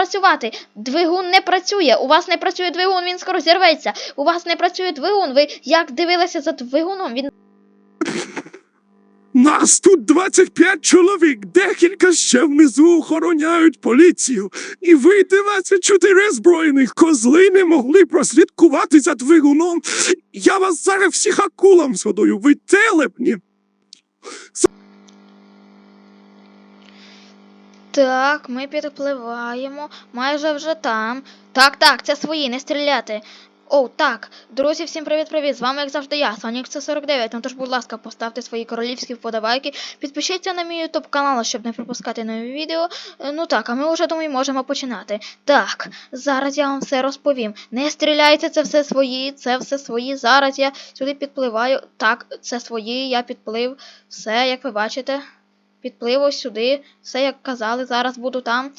працювати. Двигун не працює. У вас не працює двигун, він скоро зірветься. У вас не працює двигун. Ви як дивилися за двигуном? Він Нас тут 25 чоловік, декілька ще внизу охороняють поліцію. І ви 24 збройних козли не могли прослідкувати за двигуном. Я вас зараз всіх акулам згодую, ви телепні. Так, ми підпливаємо, майже вже там. Так, так, це свої, не стріляти. О, так. Друзі, всім привіт-привіт! З вами, як завжди, я, Сонік це 49. Ну тож, будь ласка, поставте свої королівські вподобайки, підпишіться на мій ютуб канал, щоб не пропускати нові відео. Е, Ну так, а ми вже думаю, можемо починати. Так, зараз я вам все розповім. Не стріляйте, це все свої, це все свої. Зараз я сюди підпливаю. Так, це свої, я підплив. Все, як ви бачите. Підплив ось сюди, все як казали, зараз буду там.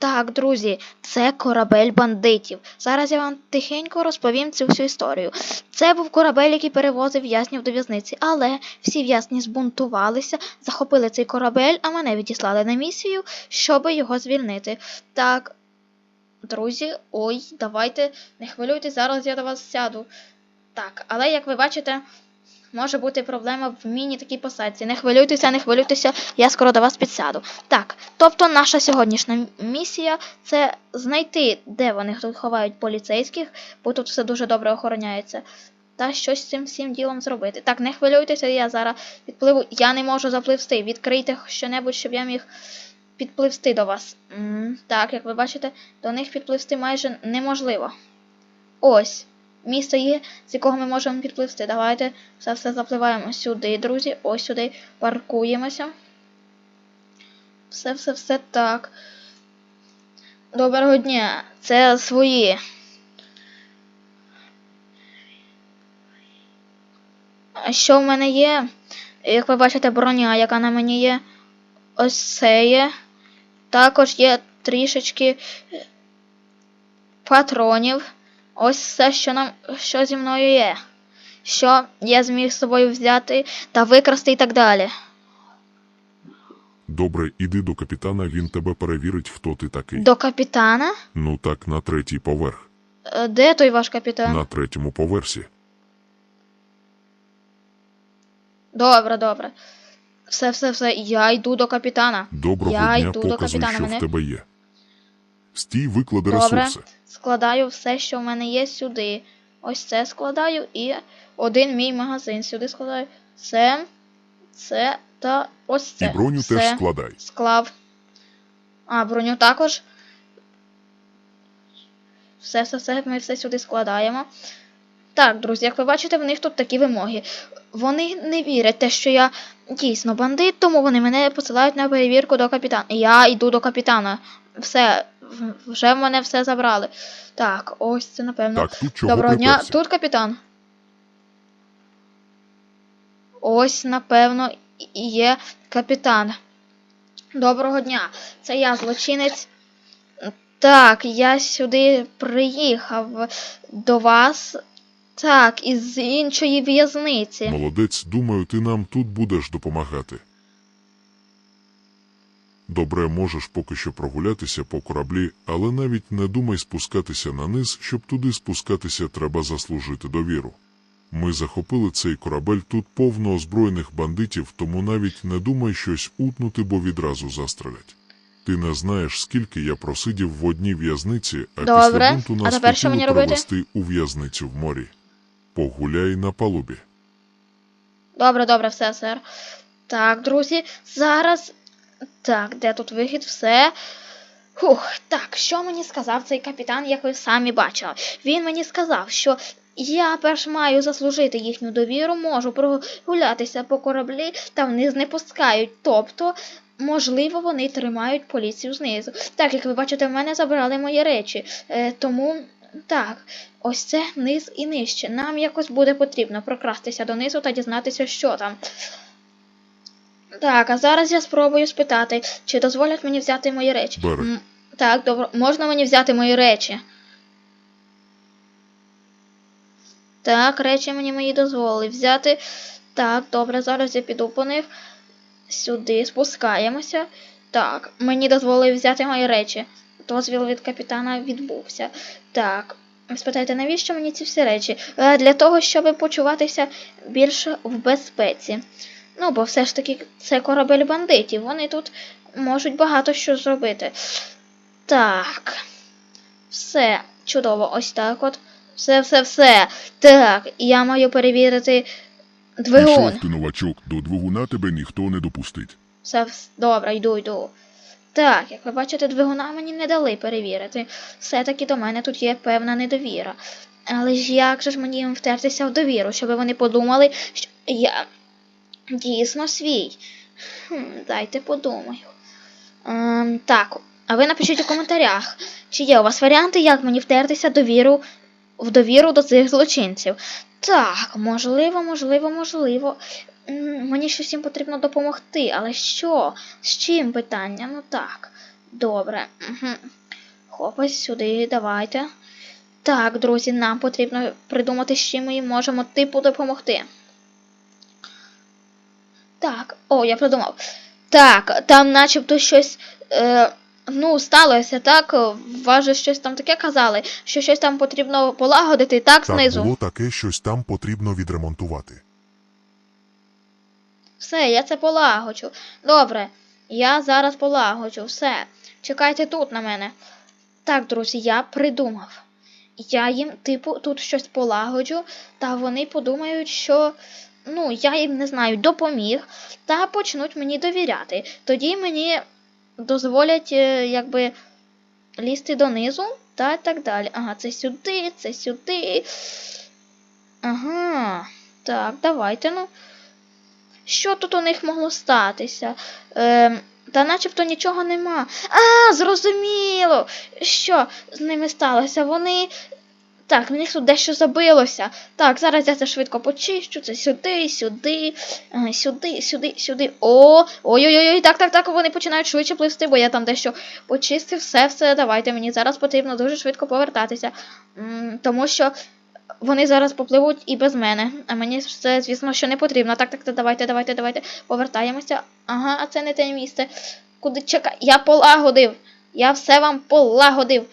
Так, друзі, це корабель бандитів. Зараз я вам тихенько розповім цю всю історію. Це був корабель, який перевозив в'язнів до в'язниці, але всі в'язні збунтувалися, захопили цей корабель, а мене відіслали на місію, щоб його звільнити. Так, друзі, ой, давайте, не хвилюйтесь, зараз я до вас сяду. Так, але як ви бачите, може бути проблема в міні такій посадці. Не хвилюйтеся, не хвилюйтеся, я скоро до вас підсяду. Так, тобто наша сьогоднішня місія це знайти, де вони тут ховають поліцейських, бо тут все дуже добре охороняється. Та щось з цим всім ділом зробити. Так, не хвилюйтеся, я зараз підпливу. Я не можу запливсти. Відкрийте що-небудь, щоб я міг підпливсти до вас. М, так, як ви бачите, до них підпливсти майже неможливо. Ось. Місце є, з якого ми можемо підпливсти. Давайте все все запливаємо сюди, друзі. Ось сюди паркуємося. Все, все, все так. Доброго дня. Це свої. А Що в мене є? Як ви бачите, броня, яка на мені є. Ось це є. Також є трішечки патронів. Ось все, що нам що зі мною є. Що я зміг з собою взяти та викрасти і так далі. Добре, іди до капітана, він тебе перевірить, хто ти такий. До капітана? Ну так, на третій поверх. Е, Де той ваш капітан? На третьому поверсі. Добре, добре. Все, все, все. Я йду до капітана. Доброго Я дня, йду до показуй, капітана, що мене- в тебе є. Стій, виклади Добре. ресурси. Складаю все, що в мене є сюди. Ось це складаю і один мій магазин сюди складаю. Це, це та ось це. І броню все. теж складай. Склав. А, броню також. Все, все, все, ми все сюди складаємо. Так, друзі, як ви бачите, в них тут такі вимоги. Вони не вірять те, що я дійсно бандит, тому вони мене посилають на перевірку до капітана. Я йду до капітана. Все, вже в мене все забрали. Так, ось це напевно. Так, тут чого Доброго дня. Тут капітан. Ось, напевно, і є капітан. Доброго дня. Це я, злочинець. Так, я сюди приїхав до вас. Так, із іншої в'язниці. Молодець, думаю, ти нам тут будеш допомагати. Добре, можеш поки що прогулятися по кораблі, але навіть не думай спускатися на низ, щоб туди спускатися треба заслужити довіру. Ми захопили цей корабель, тут повно озброєних бандитів, тому навіть не думай щось утнути, бо відразу застрелять. Ти не знаєш, скільки я просидів в одній в'язниці, а Добре. після бунту А нас що хотіли мені робити? перевести у в'язницю в морі. Погуляй на палубі. Добре, добре, все, сер. Так, друзі, зараз. Так, де тут вихід? Все. Фух, так, що мені сказав цей капітан, як ви самі бачили? Він мені сказав, що я перш маю заслужити їхню довіру, можу прогулятися по кораблі та вниз не пускають. Тобто, можливо, вони тримають поліцію знизу. Так, як ви бачите, в мене забрали мої речі. Е, тому. Так, ось це низ і нижче. Нам якось буде потрібно прокрастися донизу та дізнатися, що там. Так, а зараз я спробую спитати, чи дозволять мені взяти мої речі. Бери. М, Так, добре, можна мені взяти мої речі? Так, речі мені мої дозволили взяти. Так, добре, зараз я піду по них. Сюди спускаємося. Так, мені дозволили взяти мої речі. Дозвіл від капітана відбувся. Так, ви спитаєте, навіщо мені ці всі речі? Е, Для того, щоб почуватися більше в безпеці. Ну, бо все ж таки це корабель бандитів. Вони тут можуть багато що зробити. Так. Все, чудово, ось так от. Все, все, все. Так, я маю перевірити двигун. Пішов ти, новачок, до двигуна тебе ніхто не допустить. Все, добре, йду, йду. Так, як ви бачите, двигуна мені не дали перевірити. Все-таки до мене тут є певна недовіра. Але ж як же ж мені їм втертися в довіру, щоб вони подумали, що я дійсно свій. Хм, дайте подумаю. Ем, так, а ви напишіть у коментарях, чи є у вас варіанти, як мені втертися довіру, в довіру до цих злочинців. Так, можливо, можливо, можливо. Мені щось їм потрібно допомогти, але що? З чим питання? Ну так. Добре. Угу. Хопась сюди, давайте. Так, друзі, нам потрібно придумати, з чим ми їм можемо типу допомогти. Так, о, я придумав. Так, там начебто щось. Е, ну, сталося, так? Вас же щось там таке казали, що щось там потрібно полагодити, так, Так знизу. було таке, щось там потрібно відремонтувати. Все, я це полагоджу. Добре, я зараз полагоджу. Все. Чекайте тут на мене. Так, друзі, я придумав. Я їм, типу, тут щось полагоджу, та вони подумають, що. Ну, я їм не знаю, допоміг, та почнуть мені довіряти. Тоді мені дозволять, е, якби, лізти донизу та так далі. Ага, це сюди, це сюди. Ага. Так, давайте, ну. Що тут у них могло статися? Ем, та начебто нічого нема. А, зрозуміло! Що з ними сталося? Вони. Так, в них тут дещо забилося. Так, зараз я це швидко почищу. Це сюди, сюди, е, сюди, сюди, сюди. О! Ой-ой-ой, так, так, так, вони починають швидше пливсти, бо я там дещо почистив. Все, все, давайте. Мені зараз потрібно дуже швидко повертатися. Тому що вони зараз попливуть і без мене. А мені це, звісно, що не потрібно. Так, так, так, давайте, давайте, давайте. Повертаємося. Ага, а це не те місце. Куди чекай? Я полагодив. Я все вам полагодив.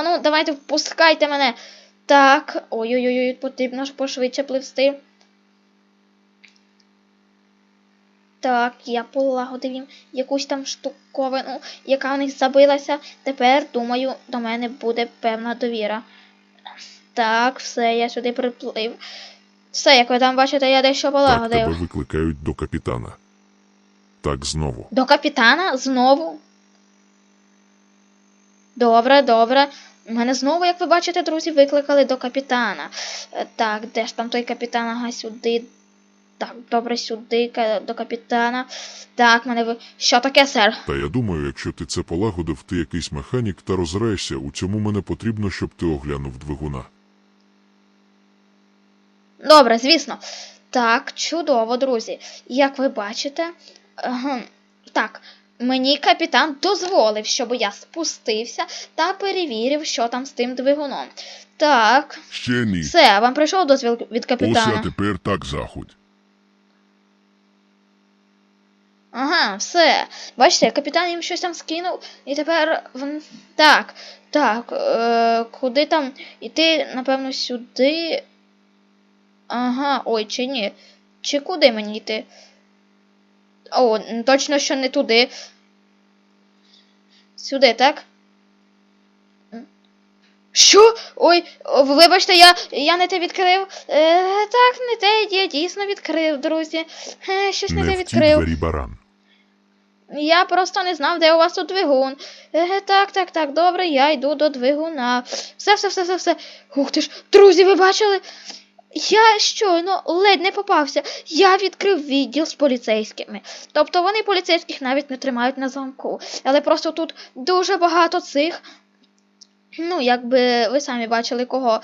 Ану, давайте впускайте мене. Так. Ой-ой-ой, потрібно ж пошвидше пливсти. Так, я полагодив їм якусь там штуковину, яка в них забилася. Тепер, думаю, до мене буде певна довіра. Так, все, я сюди приплив. Все, як ви там бачите, я дещо Так полагодив. тебе викликають до капітана. Так знову. До капітана знову. Добре, добре. Мене знову, як ви бачите, друзі, викликали до капітана. Е, Так, де ж там той капітан? Ага, сюди. Так, добре, сюди, до капітана. Так, мене ви. Що таке, сер? Та я думаю, якщо ти це полагодив, ти якийсь механік та розраєшся, у цьому мене потрібно, щоб ти оглянув двигуна. Добре, звісно. Так, чудово, друзі. Як ви бачите, так, мені капітан дозволив, щоб я спустився та перевірив, що там з тим двигуном. Так, Ще ні. все, вам прийшов дозвіл від Ось капітана. а тепер так заходь. Ага, все. Бачите, капітан їм щось там скинув, і тепер. Так, так, е, куди там іти, напевно, сюди. Ага, ой, чи ні? Чи куди мені йти? О, точно, що не туди. Сюди, так? Що? Ой, вибачте, я, я не те відкрив. Е, так, не те, я дійсно відкрив, друзі. Е, щось не, Не те відкрив. двері баран. Я просто не знав, де у вас тут двигун. Еге, так, так, так, добре, я йду до двигуна. Все, все, все, все, все. Ух ти ж, друзі, ви бачили? Я щойно ледь не попався. Я відкрив відділ з поліцейськими. Тобто вони поліцейських навіть не тримають на замку. Але просто тут дуже багато цих. Ну, якби ви самі бачили кого.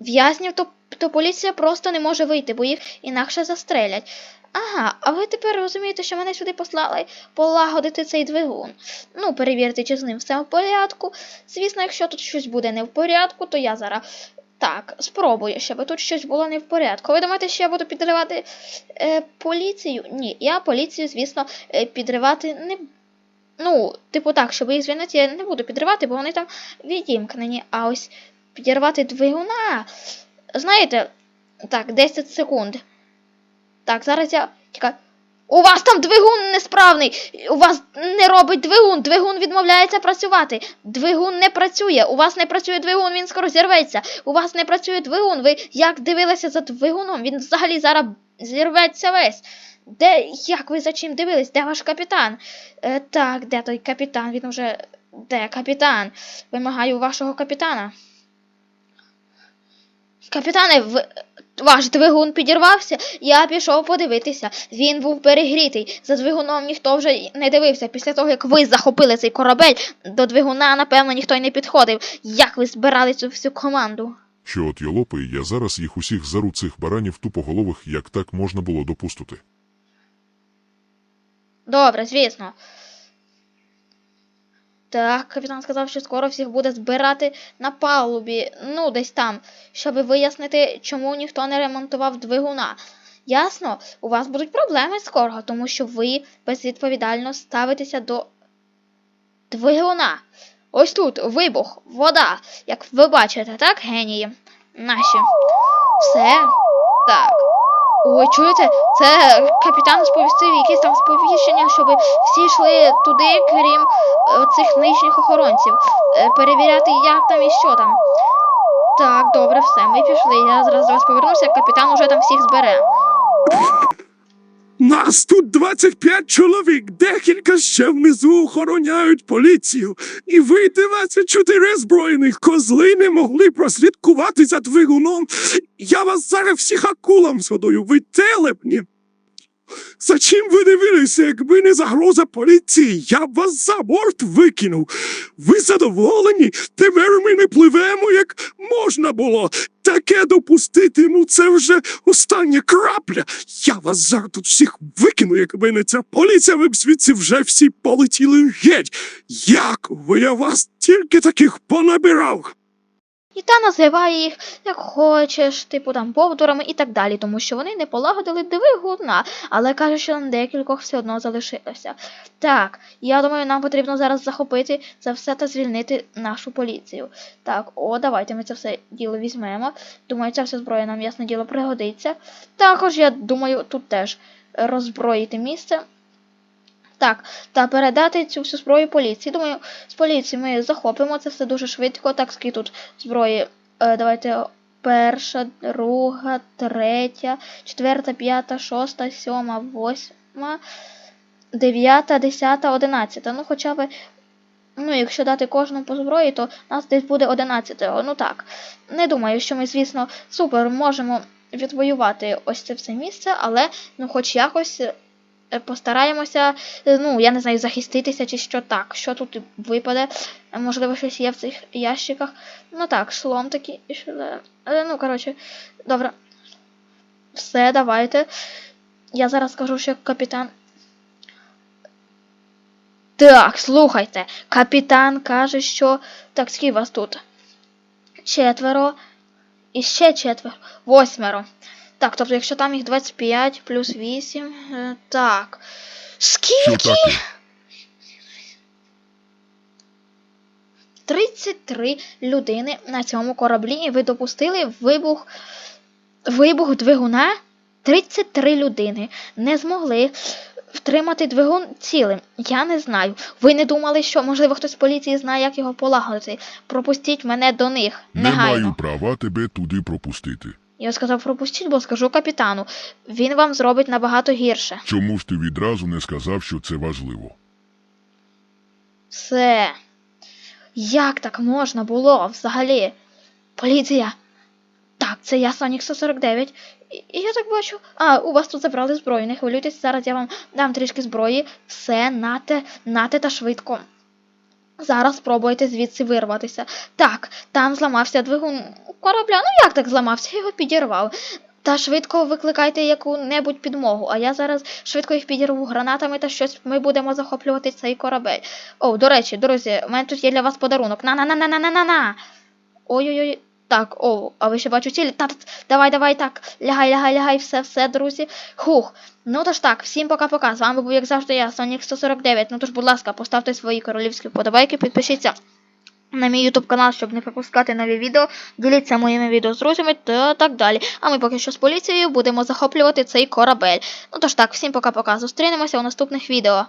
В'язнів, то, то поліція просто не може вийти, бо їх інакше застрелять. Ага, а ви тепер розумієте, що мене сюди послали полагодити цей двигун. Ну, перевірити, чи з ним все в порядку. Звісно, якщо тут щось буде не в порядку, то я зараз так спробую, щоб тут щось було не в порядку. Ви думаєте, що я буду підривати е, поліцію? Ні, я поліцію, звісно, е, підривати не Ну, типу так, щоб їх звільнити, я не буду підривати, бо вони там відімкнені. А ось підірвати двигуна. Знаєте, так, 10 секунд. Так, зараз я. Чекай. У вас там двигун несправний. У вас не робить двигун. Двигун відмовляється працювати. Двигун не працює. У вас не працює двигун, він скоро зірветься. У вас не працює двигун. Ви як дивилися за двигуном? Він взагалі зараз зірветься весь. Де, як ви за чим дивились? Де ваш капітан? Е, так, де той капітан? Він уже. Де капітан? Вимагаю вашого капітана. Капітане, в... ваш двигун підірвався, я пішов подивитися. Він був перегрітий. За двигуном ніхто вже не дивився. Після того, як ви захопили цей корабель, до двигуна, напевно, ніхто й не підходив. Як ви збирали цю всю команду? Що от йолопи, я зараз їх усіх зару цих баранів тупоголових, як так можна було допустити. Добре, звісно. Так, капітан сказав, що скоро всіх буде збирати на палубі, ну, десь там, щоб вияснити, чому ніхто не ремонтував двигуна. Ясно, у вас будуть проблеми скоро, тому що ви безвідповідально ставитеся до двигуна. Ось тут вибух, вода, як ви бачите, так, генії? Наші. Все. Так. Ой, чуєте, це капітан сповістив якесь там сповіщення, щоб всі йшли туди, крім е, цих нижніх охоронців, е, перевіряти, як там і що там. Так, добре, все, ми пішли. Я зараз до вас повернуся, капітан уже там всіх збере. Нас тут 25 чоловік, декілька ще внизу охороняють поліцію. І ви 24 збройних козли не могли прослідкувати за двигуном. Я вас зараз всіх акулам згодую, ви телепні. За чим ви дивилися, якби не загроза поліції? Я б вас за борт викинув. Ви задоволені? Тепер ми не пливемо, як можна було. Таке допустити, ну це вже остання крапля. Я вас зараз тут всіх викину, якби не ця поліція, ви б звідси вже всі полетіли геть. Як ви я вас тільки таких понабирав? І та називає їх як хочеш, типу там повдурами і так далі, тому що вони не полагодили двигуна, але каже, що на декількох все одно залишилося. Так, я думаю, нам потрібно зараз захопити це все та звільнити нашу поліцію. Так, о, давайте ми це все діло візьмемо. Думаю, ця вся зброя нам ясне діло пригодиться. Також я думаю, тут теж роззброїти місце. Так, та передати цю всю зброю поліції. Думаю, з поліції ми захопимо це все дуже швидко. Так, скільки тут зброї. Е, давайте перша, друга, третя, четверта, п'ята, шоста, сьома, восьма, дев'ята, десята, одинадцята. Ну, хоча б, ну, якщо дати кожному по зброї, то нас десь буде одинадцятеро. Ну так. Не думаю, що ми, звісно, супер можемо відвоювати ось це все місце, але ну, хоч якось. Е, Постараємося, е, ну, я не знаю, захиститися чи що так. Що тут випаде? Е, Можливо, щось є в цих ящиках. Ну так, шлом такий. Ну, коротше, добре. Все, давайте. Я зараз скажу, що капітан. Так, слухайте. Капітан каже, що. Так, скільки вас тут? Четверо. І ще четверо. Восьмеро. Так, тобто, якщо там їх 25 плюс 8. е, Так. Скільки? 33 людини на цьому кораблі, і ви допустили вибух, вибух двигуна. 33 людини не змогли втримати двигун цілим. Я не знаю. Ви не думали, що можливо хтось з поліції знає, як його полагодити. Пропустіть мене до них Не негайно. маю права тебе туди пропустити. Я сказав, пропустіть, бо скажу капітану. Він вам зробить набагато гірше. Чому ж ти відразу не сказав, що це важливо? Все. Як так можна було взагалі? Поліція. Так, це я Сонік 149. І, і я так бачу. А, у вас тут забрали зброю. Не хвилюйтесь, зараз я вам дам трішки зброї. Все, нате, нате та швидко. Зараз спробуйте звідси вирватися. Так, там зламався двигун корабля. Ну як так зламався? Його підірвав. Та швидко викликайте яку-небудь підмогу, а я зараз швидко їх підірву гранатами та щось ми будемо захоплювати цей корабель. О, до речі, друзі, у мене тут є для вас подарунок. На-на-на-на-на-на-на-на. Ой-ой-ой. Так, о, а ви ще бачу цілі. Та, та, давай, давай, так. Лягай, лягай, лягай, все, все, друзі. Хух. Ну тож так, всім пока-пока. З вами був, як завжди, я, Сонік 149. Ну тож, будь ласка, поставте свої королівські вподобайки, підпишіться на мій YouTube канал, щоб не пропускати нові відео. Діліться моїми відео з друзями та так далі. А ми поки що з поліцією будемо захоплювати цей корабель. Ну тож так, всім пока-пока. Зустрінемося у наступних відео.